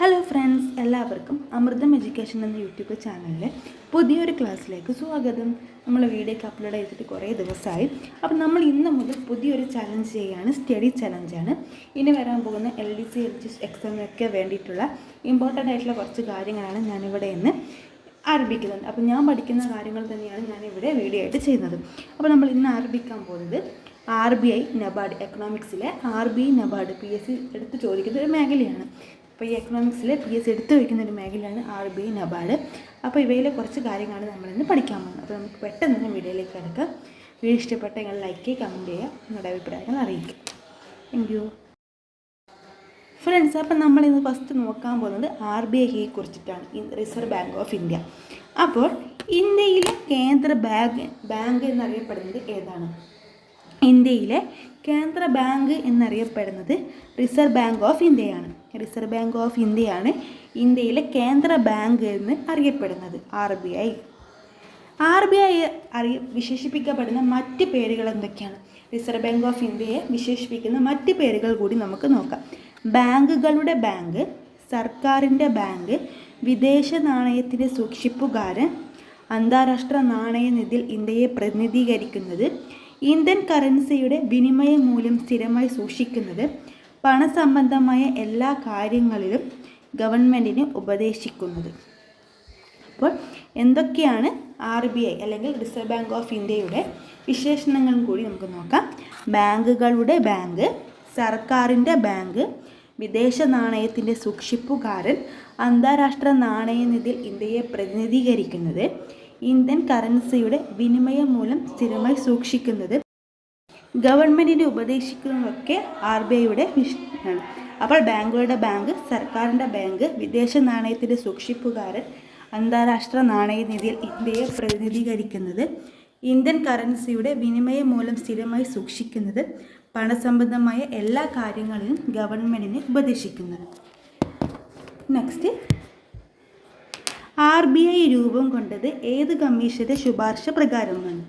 Hello friends എല്ലാവർക്കും അമൃതം education എന്ന YouTube ചാനലിലെ പുതിയൊരു ക്ലാസ്സിലേക്ക് സ്വാഗതം. നമ്മൾ വീഡിയോക്ക് അപ്ലോഡ് ചെയ്തിട്ട് കുറേ ദിവസമായി. അപ്പം നമ്മൾ ഇന്ന് മുതൽ പുതിയൊരു ചലഞ്ച് ചെയ്യുകയാണ് സ്റ്റഡി ചലഞ്ചാണ് ഇനി വരാൻ പോകുന്ന L D C L G എക്സാമിനൊക്കെ വേണ്ടിയിട്ടുള്ള ഇമ്പോർട്ടന്റ് ആയിട്ടുള്ള കുറച്ച് കാര്യങ്ങളാണ് ഞാനിവിടെ ഇന്ന് ആരംഭിക്കുന്നത്. അപ്പം ഞാൻ പഠിക്കുന്ന കാര്യങ്ങൾ തന്നെയാണ് ഞാനിവിടെ വീഡിയോ ആയിട്ട് ചെയ്യുന്നത്. അപ്പോൾ നമ്മൾ ഇന്ന് ആരംഭിക്കാൻ പോകുന്നത് R B I NABARD എക്കണോമിക്സിലെ R B I NABARD P S C എടുത്ത് ചോദിക്കുന്ന ഒരു മേഖലയാണ്. അപ്പോൾ ഈ എക്കണോമിക്സിൽ പി എസ് എടുത്തു വയ്ക്കുന്ന ഒരു മേഖലയാണ് ആർ ബി ഐ നബാർഡ് അപ്പോൾ ഇവയിലെ കുറച്ച് കാര്യങ്ങളാണ് നമ്മളിന്ന് പഠിക്കാൻ പോകുന്നത്. അപ്പോൾ നമുക്ക് പെട്ടെന്ന് തന്നെ വീഡിയോയിലേക്ക് കിടക്കാം. വീഡിയോ ഇഷ്ടപ്പെട്ട നിങ്ങൾ ലൈക്ക് ചെയ്യുക കമന്റ് ചെയ്യുക. നിങ്ങളുടെ അഭിപ്രായങ്ങൾ അറിയിക്കുക. താങ്ക് യു ഫ്രണ്ട്സ് അപ്പം നമ്മൾ ഇന്ന് ഫസ്റ്റ് നോക്കാൻ പോകുന്നത് ആർ ബി ഐയെ കുറിച്ചിട്ടാണ്. റിസർവ് ബാങ്ക് ഓഫ് ഇന്ത്യ അപ്പോൾ ഇന്ത്യയിലെ കേന്ദ്ര ബാങ്ക് ബാങ്ക് എന്നറിയപ്പെടുന്നത് ഏതാണ്? ഇന്ത്യയിലെ കേന്ദ്ര ബാങ്ക് എന്നറിയപ്പെടുന്നത് റിസർവ് ബാങ്ക് ഓഫ് ഇന്ത്യയാണ് റിസർവ് ബാങ്ക് ഓഫ് ഇന്ത്യയാണ് ഇന്ത്യയിലെ കേന്ദ്ര ബാങ്ക് എന്ന് അറിയപ്പെടുന്നത് R B I R B I അറിയ വിശേഷിപ്പിക്കപ്പെടുന്ന മറ്റ് പേരുകൾ എന്തൊക്കെയാണ്? റിസർവ് ബാങ്ക് ഓഫ് ഇന്ത്യയെ വിശേഷിപ്പിക്കുന്ന മറ്റ് പേരുകൾ കൂടി നമുക്ക് നോക്കാം. ബാങ്കുകളുടെ ബാങ്ക് സർക്കാരിന്റെ ബാങ്ക് വിദേശ നാണയത്തിന്റെ സൂക്ഷിപ്പുകാരൻ അന്താരാഷ്ട്ര നാണയനിധിയിൽ ഇന്ത്യയെ പ്രതിനിധീകരിക്കുന്നത് ഇന്ത്യൻ കറൻസിയുടെ വിനിമയ മൂല്യം സ്ഥിരമായി സൂക്ഷിക്കുന്നത് പണസംബന്ധമായ എല്ലാ കാര്യങ്ങളിലും ഗവൺമെന്റിന് ഉപദേശിക്കുന്നത്. അപ്പോൾ എന്തൊക്കെയാണ് ആർ ബി ഐ അല്ലെങ്കിൽ റിസർവ് ബാങ്ക് ഓഫ് ഇന്ത്യയുടെ വിശേഷണങ്ങളും കൂടി നമുക്ക് നോക്കാം. ബാങ്കുകളുടെ ബാങ്ക് സർക്കാരിന്റെ ബാങ്ക് വിദേശ നാണയത്തിന്റെ സൂക്ഷിപ്പുകാരൻ അന്താരാഷ്ട്ര നാണയനിധിയിൽ ഇന്ത്യയെ പ്രതിനിധീകരിക്കുന്നത് ഇന്ത്യൻ കറൻസിയുടെ വിനിമയ മൂലം സ്ഥിരമായി സൂക്ഷിക്കുന്നത് ഗവൺമെന്റിനെ ഉപദേശിക്കുന്നതൊക്കെ ആർ ബി ഐയുടെ മിഷനാണ് അപ്പോൾ ബാങ്കുകളുടെ ബാങ്ക് സർക്കാരിന്റെ ബാങ്ക് വിദേശ നാണയത്തിന്റെ സൂക്ഷിപ്പുകാരൻ അന്താരാഷ്ട്ര നാണയനിധിയിൽ ഇന്ത്യയെ പ്രതിനിധീകരിക്കുന്നത് ഇന്ത്യൻ കറൻസിയുടെ വിനിമയ മൂലം സ്ഥിരമായി സൂക്ഷിക്കുന്നത് പണസംബന്ധമായ എല്ലാ കാര്യങ്ങളിലും ഗവൺമെന്റിനെ ഉപദേശിക്കുന്നത്. നെക്സ്റ്റ് ആർ ബി ഐ രൂപം കൊണ്ടത് ഏത് കമ്മീഷന്റെ ശുപാർശ പ്രകാരമാണ്?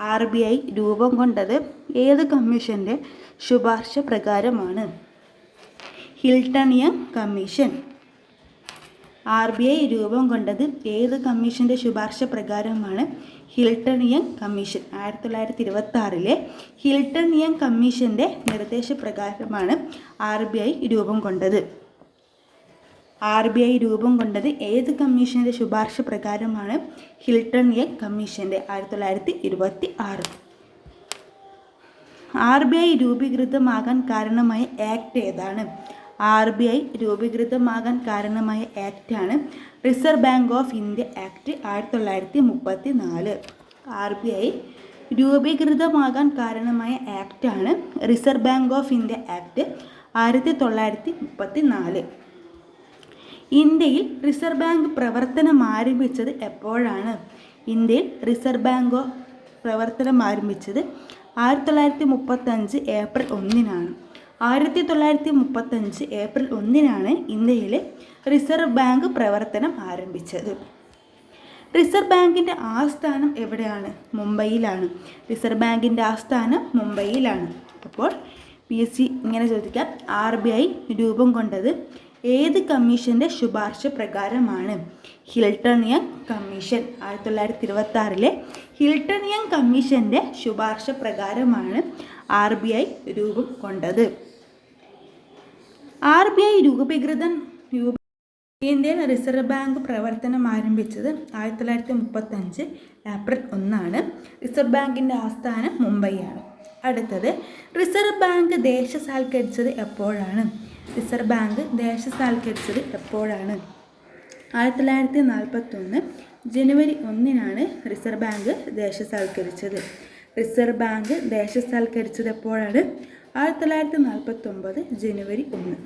ആർ ബി ഐ രൂപം കൊണ്ടത് ഏത് കമ്മീഷന്റെ ശുപാർശ പ്രകാരമാണ്? ഹിൽട്ടണിയ കമ്മീഷൻ. ആർ ബി ഐ രൂപം കൊണ്ടത് ഏത് കമ്മീഷന്റെ ശുപാർശ പ്രകാരമാണ്? ഹിൽട്ടണിയൻ കമ്മീഷൻ. ആയിരത്തി തൊള്ളായിരത്തി ഇരുപത്തി ആറിലെ ഹിൽട്ടണിയൻ കമ്മീഷന്റെ നിർദ്ദേശപ്രകാരമാണ് ആർ ബി ഐ രൂപം കൊണ്ടത്. ആർ ബി ഐ രൂപം കൊണ്ടത് ഏത് കമ്മീഷന്റെ ശുപാർശ പ്രകാരമാണ്? ഹിൽട്ടണിയൻ കമ്മീഷന്റെ. ആയിരത്തി തൊള്ളായിരത്തി ഇരുപത്തി ആറ് ആർ ബി ഐ രൂപീകൃതമാകാൻ കാരണമായ ആക്ട് ഏതാണ്? ആർ ബി ഐ രൂപീകൃതമാകാൻ കാരണമായ ആക്റ്റാണ് reserve bank of India act ആയിരത്തി തൊള്ളായിരത്തി മുപ്പത്തി നാല് ആർ ബി ഐ രൂപീകൃതമാകാൻ കാരണമായ ആക്റ്റാണ് reserve bank of India act ആയിരത്തി തൊള്ളായിരത്തി മുപ്പത്തി നാല് ഇന്ത്യയിൽ റിസർവ് ബാങ്ക് പ്രവർത്തനം ആരംഭിച്ചത് എപ്പോഴാണ്? ഇന്ത്യയിൽ റിസർവ് ബാങ്ക് പ്രവർത്തനം ആരംഭിച്ചത് ആയിരത്തി തൊള്ളായിരത്തി മുപ്പത്തഞ്ച് ഏപ്രിൽ ഒന്നിനാണ്. ആയിരത്തി തൊള്ളായിരത്തി മുപ്പത്തഞ്ച് ഏപ്രിൽ ഒന്നിനാണ് ഇന്ത്യയിലെ റിസർവ് ബാങ്ക് പ്രവർത്തനം ആരംഭിച്ചത്. റിസർവ് ബാങ്കിന്റെ ആസ്ഥാനം എവിടെയാണ്? മുംബൈയിലാണ്. റിസർവ് ബാങ്കിന്റെ ആസ്ഥാനം മുംബൈയിലാണ്. അപ്പോൾ പി എസ് സി ഇങ്ങനെ ചോദിക്കാം. ആർ ബി ഐ രൂപം കൊണ്ടത് ഏത് കമ്മീഷന്റെ ശുപാർശ പ്രകാരമാണ്? ഹിൽട്ടണിയൻ കമ്മീഷൻ ആയിരത്തി തൊള്ളായിരത്തി ഇരുപത്തി ആറിലെ ഹിൽട്ടണിയൻ കമ്മീഷന്റെ ശുപാർശ പ്രകാരമാണ് ആർ ബി ഐ രൂപം കൊണ്ടത്. ആർ ബി ഐ രൂപീകൃതം രൂപ ഇന്ത്യൻ റിസർവ് ബാങ്ക് പ്രവർത്തനം ആരംഭിച്ചത് ആയിരത്തി തൊള്ളായിരത്തി മുപ്പത്തഞ്ച് ഏപ്രിൽ ഒന്നാണ്. റിസർവ് ബാങ്കിന്റെ ആസ്ഥാനം മുംബൈയാണ്. അടുത്തത് റിസർവ് ബാങ്ക് ദേശസാൽക്കരിച്ചത് എപ്പോഴാണ്? റിസർവ് ബാങ്ക് ദേശസാൽക്കരിച്ചത് എപ്പോഴാണ്? ആയിരത്തി തൊള്ളായിരത്തി നാൽപ്പത്തൊന്ന് ജനുവരി ഒന്നിനാണ് റിസർവ് ബാങ്ക് ദേശസാൽക്കരിച്ചത്. റിസർവ് ബാങ്ക് ദേശസാൽക്കരിച്ചത് എപ്പോഴാണ്? ആയിരത്തി തൊള്ളായിരത്തി നാൽപ്പത്തൊമ്പത് ജനുവരി ഒന്ന്.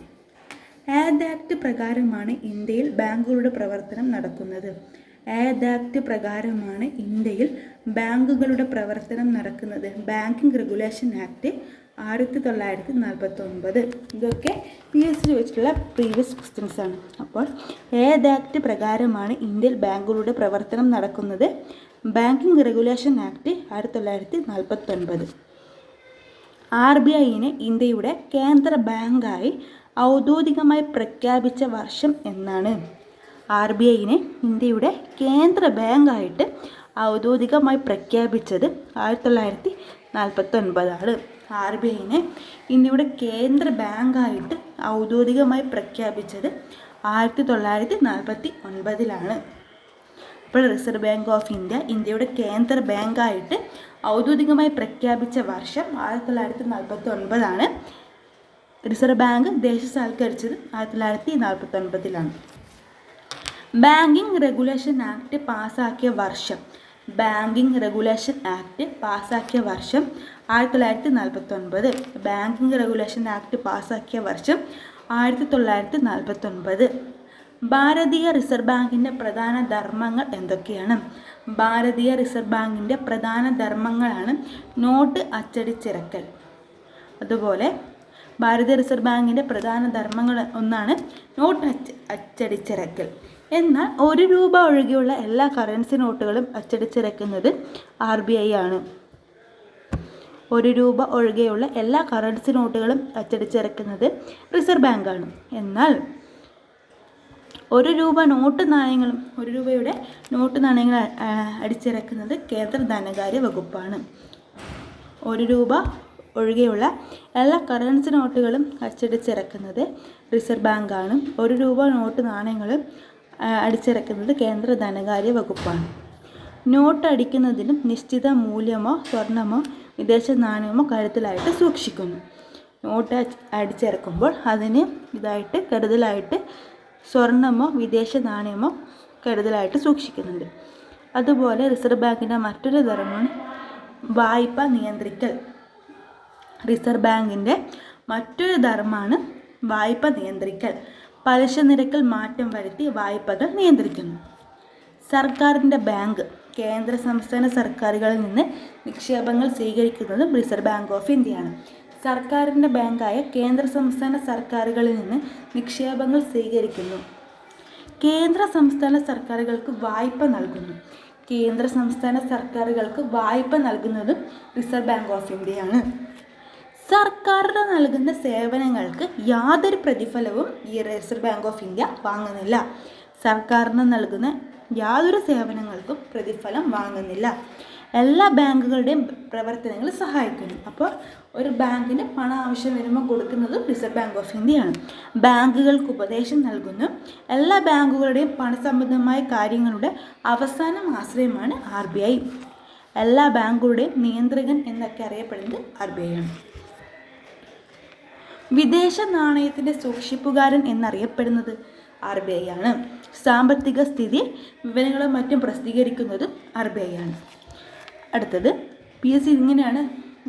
ആഡ് ആക്ട് പ്രകാരമാണ് ഇന്ത്യയിൽ ബാങ്കുകളുടെ പ്രവർത്തനം നടക്കുന്നത്. ആഡ് ആക്ട് പ്രകാരമാണ് ഇന്ത്യയിൽ ബാങ്കുകളുടെ പ്രവർത്തനം നടക്കുന്നത്. ബാങ്കിങ് റെഗുലേഷൻ ആക്ട് ആയിരത്തി തൊള്ളായിരത്തി നാൽപ്പത്തി ഒമ്പത് ഇതൊക്കെ പി എസ് സി വെച്ചിട്ടുള്ള പ്രീവിയസ് ക്വസ്റ്റ്യൻസ് ആണ്. അപ്പോൾ ഏത് ആക്ട് പ്രകാരമാണ് ഇന്ത്യയിൽ ബാങ്കുകളുടെ പ്രവർത്തനം നടക്കുന്നത്? ബാങ്കിങ് റെഗുലേഷൻ ആക്ട് ആയിരത്തി തൊള്ളായിരത്തി നാൽപ്പത്തൊൻപത് ആർ ബി ഐനെ ഇന്ത്യയുടെ കേന്ദ്ര ബാങ്കായി ഔദ്യോഗികമായി പ്രഖ്യാപിച്ച വർഷം എന്നാണ്. ആർ ബി ഐനെ ഇന്ത്യയുടെ കേന്ദ്ര ബാങ്കായിട്ട് ഔദ്യോഗികമായി പ്രഖ്യാപിച്ചത് ആയിരത്തി തൊള്ളായിരത്തി നാൽപ്പത്തി ഒൻപതാണ് ആർ ബി ഐനെ ഇന്ത്യയുടെ കേന്ദ്ര ബാങ്കായിട്ട് ഔദ്യോഗികമായി പ്രഖ്യാപിച്ചത് ആയിരത്തി തൊള്ളായിരത്തി നാൽപ്പത്തി ഒൻപതിലാണ് അപ്പോൾ റിസർവ് ബാങ്ക് ഓഫ് ഇന്ത്യ ഇന്ത്യയുടെ കേന്ദ്ര ബാങ്കായിട്ട് ഔദ്യോഗികമായി പ്രഖ്യാപിച്ച വർഷം ആയിരത്തി തൊള്ളായിരത്തി നാൽപ്പത്തി ഒൻപതാണ് റിസർവ് ബാങ്ക് ദേശസാൽക്കരിച്ചത് ആയിരത്തി തൊള്ളായിരത്തി നാൽപ്പത്തി ഒൻപതിലാണ് ബാങ്കിങ് റെഗുലേഷൻ ആക്ട് പാസ്സാക്കിയ വർഷം ബാങ്കിങ് റെഗുലേഷൻ ആക്ട് പാസ്സാക്കിയ വർഷം ആയിരത്തി തൊള്ളായിരത്തി നാൽപ്പത്തി ഒൻപത് ബാങ്കിങ് റെഗുലേഷൻ ആക്ട് പാസ്സാക്കിയ വർഷം ആയിരത്തി തൊള്ളായിരത്തി നാൽപ്പത്തി ഒൻപത് ഭാരതീയ റിസർവ് ബാങ്കിന്റെ പ്രധാന ധർമ്മങ്ങൾ എന്തൊക്കെയാണ്? ഭാരതീയ റിസർവ് ബാങ്കിന്റെ പ്രധാന ധർമ്മങ്ങളാണ് നോട്ട് അച്ചടിച്ചിറക്കൽ. അതുപോലെ ഭാരതീയ റിസർവ് ബാങ്കിന്റെ പ്രധാന ധർമ്മങ്ങൾ ഒന്നാണ് നോട്ട് അച്ച അച്ചടിച്ചിറക്കൽ. എന്നാൽ ഒരു രൂപ ഒഴികെയുള്ള എല്ലാ കറൻസി നോട്ടുകളും അച്ചടിച്ചിറക്കുന്നത് ആർ ബി ഐ ആണ്. ഒരു രൂപ ഒഴികെയുള്ള എല്ലാ കറൻസി നോട്ടുകളും അച്ചടിച്ചിറക്കുന്നത് റിസർവ് ബാങ്കാണ് എന്നാൽ ഒരു രൂപ നോട്ട് നാണയങ്ങളും ഒരു രൂപയുടെ നോട്ട് നാണയങ്ങൾ അടിച്ചിറക്കുന്നത് കേന്ദ്ര ധനകാര്യ വകുപ്പാണ്. ഒരു രൂപ ഒഴികെയുള്ള എല്ലാ കറൻസി നോട്ടുകളും അച്ചടിച്ചിറക്കുന്നത് റിസർവ് ബാങ്കാണ് ഒരു രൂപ നോട്ട് നാണയങ്ങളും അടിച്ചിറക്കുന്നത് കേന്ദ്ര ധനകാര്യ വകുപ്പാണ്. നോട്ട് അടിക്കുന്നതിനും നിശ്ചിത മൂല്യമോ സ്വർണമോ വിദേശ നാണയമോ കരുതലായിട്ട് സൂക്ഷിക്കുന്നു. നോട്ട് അടിച്ചിറക്കുമ്പോൾ അതിന് ഇതായിട്ട് കരുതലായിട്ട് സ്വർണമോ വിദേശ നാണയമോ കരുതലായിട്ട് സൂക്ഷിക്കുന്നുണ്ട്. അതുപോലെ റിസർവ് ബാങ്കിന്റെ മറ്റൊരു ധർമ്മമാണ് വായ്പ നിയന്ത്രിക്കൽ. റിസർവ് ബാങ്കിന്റെ മറ്റൊരു ധർമ്മമാണ് വായ്പ നിയന്ത്രിക്കൽ. പലിശ നിരക്കിൽ മാറ്റം വരുത്തി വായ്പകൾ നിയന്ത്രിക്കുന്നു. സർക്കാരിന്റെ ബാങ്ക് കേന്ദ്ര സംസ്ഥാന സർക്കാരുകളിൽ നിന്ന് നിക്ഷേപങ്ങൾ സ്വീകരിക്കുന്നതും റിസർവ് ബാങ്ക് ഓഫ് ഇന്ത്യയാണ്. സർക്കാരിന്റെ ബാങ്കായ കേന്ദ്ര സംസ്ഥാന സർക്കാരുകളിൽ നിന്ന് നിക്ഷേപങ്ങൾ സ്വീകരിക്കുന്നു. കേന്ദ്ര സംസ്ഥാന സർക്കാരുകൾക്ക് വായ്പ നൽകുന്നു. കേന്ദ്ര സംസ്ഥാന സർക്കാരുകൾക്ക് വായ്പ നൽകുന്നതും റിസർവ് ബാങ്ക് ഓഫ് ഇന്ത്യയാണ്. സർക്കാരിന് നൽകുന്ന സേവനങ്ങൾക്ക് യാതൊരു പ്രതിഫലവും ഈ റിസർവ് ബാങ്ക് ഓഫ് ഇന്ത്യ വാങ്ങുന്നില്ല. സർക്കാരിന് നൽകുന്ന യാതൊരു സേവനങ്ങൾക്കും പ്രതിഫലം വാങ്ങുന്നില്ല. എല്ലാ ബാങ്കുകളുടെയും പ്രവർത്തനങ്ങൾ സഹായിക്കുന്നു. അപ്പോൾ ഒരു ബാങ്കിന് പണം ആവശ്യം വരുമ്പോൾ കൊടുക്കുന്നത് റിസർവ് ബാങ്ക് ഓഫ് ഇന്ത്യയാണ്. ബാങ്കുകൾക്ക് ഉപദേശം നൽകുന്നു. എല്ലാ ബാങ്കുകളുടെയും പണസംബന്ധമായ കാര്യങ്ങളുടെ അവസാന ആശ്രയമാണ് ആർ ബി ഐ. എല്ലാ ബാങ്കുകളുടെയും നിയന്ത്രകൻ എന്നൊക്കെ അറിയപ്പെടുന്നത് ആർ ബി ഐ ആണ്. വിദേശ നാണയത്തിന്റെ സൂക്ഷിപ്പുകാരൻ എന്നറിയപ്പെടുന്നത് ആർ ബി ഐ ആണ്. സാമ്പത്തിക സ്ഥിതി വിവരങ്ങളും മറ്റും പ്രസിദ്ധീകരിക്കുന്നതും ആർ ബി ഐ ആണ്. അടുത്തത് പി എസ് സി ഇങ്ങനെയാണ്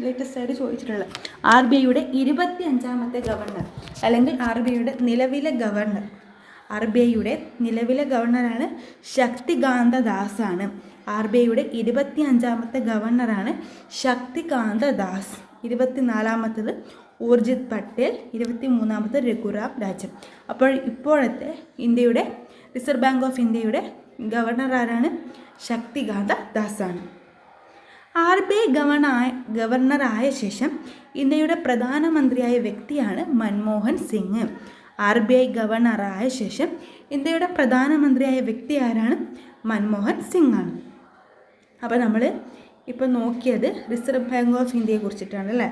ലേറ്റസ്റ്റ് ആയിട്ട് ചോദിച്ചിട്ടുള്ളത്. ആർ ബി ഐയുടെ ഇരുപത്തി അഞ്ചാമത്തെ ഗവർണർ അല്ലെങ്കിൽ ആർ ബി ഐയുടെ നിലവിലെ ഗവർണർ ആർ ബി ഐയുടെ നിലവിലെ ഗവർണറാണ് ശക്തികാന്ത ദാസാണ് ആർ ബി ഐയുടെ ഇരുപത്തി അഞ്ചാമത്തെ ഗവർണറാണ് ശക്തികാന്ത ദാസ്. ഇരുപത്തിനാലാമത്തത് ഊർജിത് പട്ടേൽ ഇരുപത്തി മൂന്നാമത് രഘുറാം രാജൻ. അപ്പോൾ ഇപ്പോഴത്തെ ഇന്ത്യയുടെ റിസർവ് ബാങ്ക് ഓഫ് ഇന്ത്യയുടെ ഗവർണർ ആരാണ്? ശക്തികാന്ത ദാസാണ്. ആർ ബി ഐ ഗവർണറായ ഗവർണറായ ശേഷം ഇന്ത്യയുടെ പ്രധാനമന്ത്രിയായ വ്യക്തിയാണ് Manmohan Singh. R B I ഗവർണറായ ശേഷം ഇന്ത്യയുടെ പ്രധാനമന്ത്രിയായ വ്യക്തി ആരാണ്? മൻമോഹൻ സിംഗ് ആണ്. അപ്പോൾ നമ്മൾ ഇപ്പോൾ നോക്കിയത് റിസർവ് ബാങ്ക് ഓഫ് ഇന്ത്യയെ കുറിച്ചിട്ടാണ് അല്ലേ?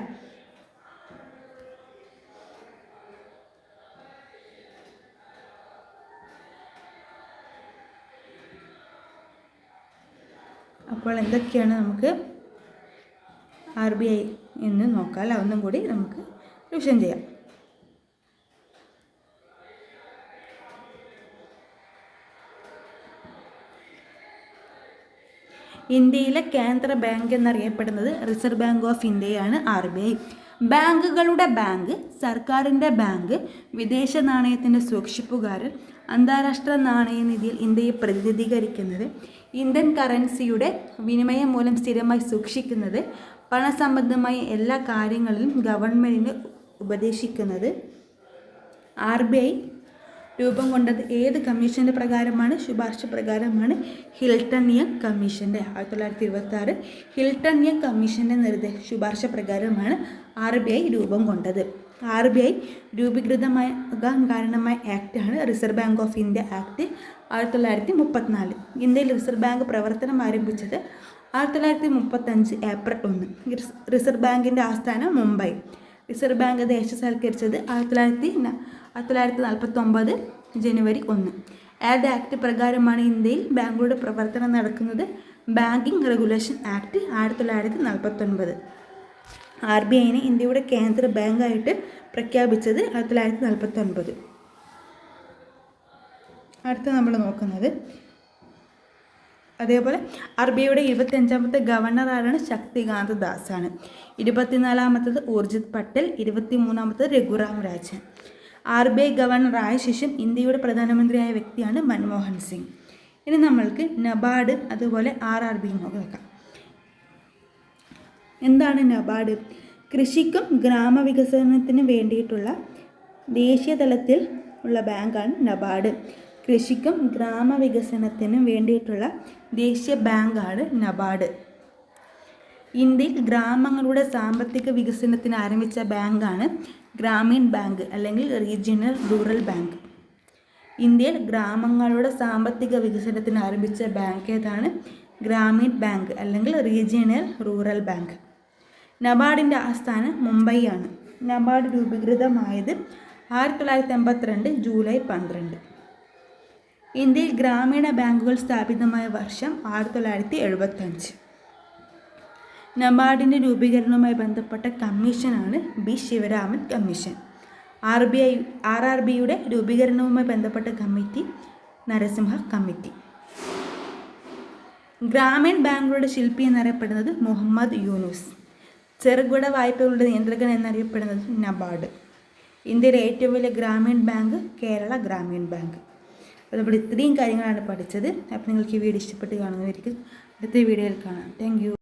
അപ്പോൾ എന്തൊക്കെയാണ് നമുക്ക് ആർ ബി ഐ എന്ന് നോക്കാം അല്ല ഒന്നും കൂടി നമുക്ക് റിവിഷൻ ചെയ്യാം. ഇന്ത്യയിലെ കേന്ദ്ര ബാങ്ക് എന്നറിയപ്പെടുന്നത് റിസർവ് ബാങ്ക് ഓഫ് ഇന്ത്യയാണ് ആർ ബി ഐ. ബാങ്കുകളുടെ ബാങ്ക് സർക്കാരിന്റെ ബാങ്ക് വിദേശ നാണയത്തിന്റെ സൂക്ഷിപ്പുകാരൻ അന്താരാഷ്ട്ര നാണയനിധിയിൽ ഇന്ത്യയെ പ്രതിനിധീകരിക്കുന്നത് ഇന്ത്യൻ കറൻസിയുടെ വിനിമയം മൂലം സ്ഥിരമായി സൂക്ഷിക്കുന്നത് പണസംബന്ധമായ എല്ലാ കാര്യങ്ങളിലും ഗവൺമെന്റിന് ഉപദേശിക്കുന്നത് ആർ ബി ഐ രൂപം കൊണ്ടത് ഏത് കമ്മീഷന്റെ പ്രകാരമാണ്? ശുപാർശ പ്രകാരമാണ് ഹിൽട്ടൺ യങ് കമ്മീഷന്റെ ആയിരത്തി തൊള്ളായിരത്തി ഇരുപത്തി ആറ് ഹിൽട്ടൺ യങ് കമ്മീഷന്റെ നിർദ്ദേശ ശുപാർശ പ്രകാരമാണ് ആർ ബി ഐ രൂപം കൊണ്ടത്. ആർ ബി ഐ രൂപീകൃതമാകാൻ കാരണമായ ആക്റ്റാണ് reserve bank of India act ആയിരത്തി തൊള്ളായിരത്തി മുപ്പത്തിനാല് ഇന്ത്യയിൽ റിസർവ് ബാങ്ക് പ്രവർത്തനം ആരംഭിച്ചത് ആയിരത്തി തൊള്ളായിരത്തി മുപ്പത്തഞ്ച് ഏപ്രിൽ ഒന്ന്. റിസർവ് ബാങ്കിന്റെ ആസ്ഥാനം മുംബൈ. റിസർവ് ബാങ്ക് ദേശസൽക്കരിച്ചത് ആയിരത്തി തൊള്ളായിരത്തി ആയിരത്തി തൊള്ളായിരത്തി നാൽപ്പത്തി ഒമ്പത് ജനുവരി ഒന്ന്. ഏത് ആക്ട് പ്രകാരമാണ് ഇന്ത്യയിൽ ബാങ്കുകളുടെ പ്രവർത്തനം നടക്കുന്നത്. ബാങ്കിങ് റെഗുലേഷൻ ആക്ട് ആയിരത്തി തൊള്ളായിരത്തി നാൽപ്പത്തൊൻപത് ആർ ബി ഐനെ ഇന്ത്യയുടെ കേന്ദ്ര ബാങ്കായിട്ട് പ്രഖ്യാപിച്ചത് ആയിരത്തി തൊള്ളായിരത്തി നാൽപ്പത്തൊൻപത് അടുത്ത നമ്മൾ നോക്കുന്നത്. അതേപോലെ ആർ ബി ഐയുടെ ഇരുപത്തിയഞ്ചാമത്തെ ഗവർണർ ആരാണ്? ശക്തികാന്ത ദാസാണ്. ഇരുപത്തിനാലാമത്തത് Urjit Patel ഇരുപത്തിമൂന്നാമത്തത് Raghuram Rajan. R B I ഗവർണറായ ശേഷം ഇന്ത്യയുടെ പ്രധാനമന്ത്രിയായ വ്യക്തിയാണ് മൻമോഹൻ സിംഗ്. ഇനി നമ്മൾക്ക് നബാർഡ് അതുപോലെ ആർ ആർ ബി നോക്കി നോക്കാം. എന്താണ് നബാർഡ്? കൃഷിക്കും ഗ്രാമവികസനത്തിനും വേണ്ടിയിട്ടുള്ള ദേശീയ തലത്തിൽ ഉള്ള ബാങ്കാണ് നബാർഡ്. കൃഷിക്കും ഗ്രാമവികസനത്തിനും വേണ്ടിയിട്ടുള്ള ദേശീയ ബാങ്കാണ് നബാർഡ്. ഇന്ത്യയിൽ ഗ്രാമങ്ങളുടെ സാമ്പത്തിക വികസനത്തിന് ആരംഭിച്ച ബാങ്കാണ് ഗ്രാമീൺ ബാങ്ക് അല്ലെങ്കിൽ റീജിയണൽ റൂറൽ ബാങ്ക്. ഇന്ത്യയിൽ ഗ്രാമങ്ങളുടെ സാമ്പത്തിക വികസനത്തിന് ആരംഭിച്ച ബാങ്ക് ഏതാണ്? ഗ്രാമീൺ ബാങ്ക് അല്ലെങ്കിൽ റീജിയണൽ റൂറൽ ബാങ്ക്. നബാർഡിന്റെ ആസ്ഥാനം മുംബൈയാണ് നബാർഡ് രൂപീകൃതമായത് ആയിരത്തി തൊള്ളായിരത്തി എൺപത്തിരണ്ട് ജൂലൈ പന്ത്രണ്ട്. ഇന്ത്യയിൽ ഗ്രാമീണ ബാങ്കുകൾ സ്ഥാപിതമായ വർഷം ആയിരത്തി തൊള്ളായിരത്തി എഴുപത്തഞ്ച് നബാർഡിന്റെ രൂപീകരണവുമായി ബന്ധപ്പെട്ട കമ്മീഷനാണ് B Sivaraman commission. R B I R R ബിയുടെ രൂപീകരണവുമായി ബന്ധപ്പെട്ട കമ്മിറ്റി നരസിംഹ കമ്മിറ്റി. ഗ്രാമീൺ ബാങ്കുകളുടെ ശില്പി എന്നറിയപ്പെടുന്നത് മുഹമ്മദ് യൂനുസ്. ചെറുകിട വായ്പകളുടെ നിയന്ത്രകൻ എന്നറിയപ്പെടുന്നത് നബാർഡ്. ഇന്ത്യയിലെ ഏറ്റവും വലിയ ഗ്രാമീൺ ബാങ്ക് കേരള ഗ്രാമീൺ ബാങ്ക്. അപ്പോൾ നമ്മൾ ഇത്രയും കാര്യങ്ങളാണ് പഠിച്ചത്. അപ്പോൾ നിങ്ങൾക്ക് ഈ വീഡിയോ ഇഷ്ടപ്പെട്ട് കാണുന്നവർക്ക് അടുത്ത വീഡിയോയിൽ കാണാം. താങ്ക്